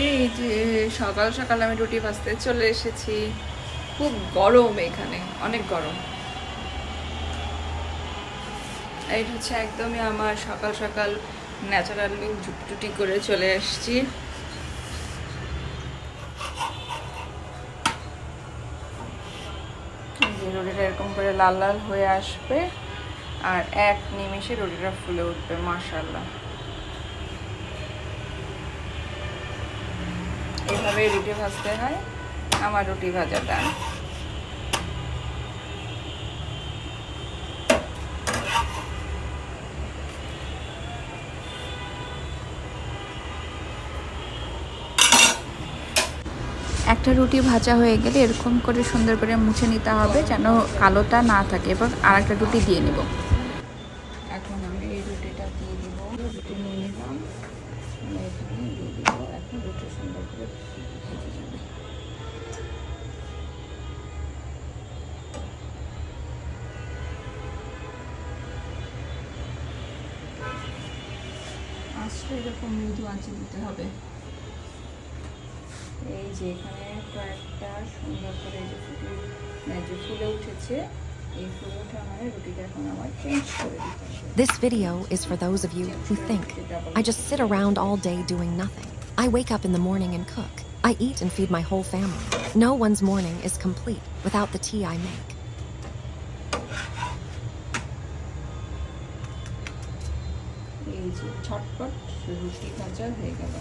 এই যে, সকাল সকাল আমি রুটি ভাজতে চলে এসেছি। খুব গরম এখানে, অনেক গরম। এই হচ্ছে একদমই আমার সকাল সকাল ন্যাচারাল ঝুটঝুটি করে চলে যে রুটিটা এরকম করে লাল লাল হয়ে আসবে, আর এক নিমেষে রুটিটা ফুলে উঠবে মাশাল্লাহ এইভাবে রুটি ভাজতে হয়, আমার রুটি ভাজা ডান একটা রুটি ভাজা হয়ে গেলে এরকম করে সুন্দর করে মুছে নিতে হবে যেন কালোটা না থাকে, এবার আর একটা রুটি দিয়ে নেব। আঁচটা এরকম মৃদু আঁচে দিতে হবে এই যে এখানে কয়েকটা সুন্দর করে এই যে ফুটে মানে যে ফুলে উঠেছে এই ফুলে ওঠা মানে রুটিটা এখন আমার চেঞ্জ করে দিতে হবে This video is for those of you who think, I just sit around all day doing nothing. I wake up in the morning and cook. I eat and feed my whole family. No one's morning is complete without the tea I make. এই যে ছটপট রুটি ভাজা হয়ে গেল।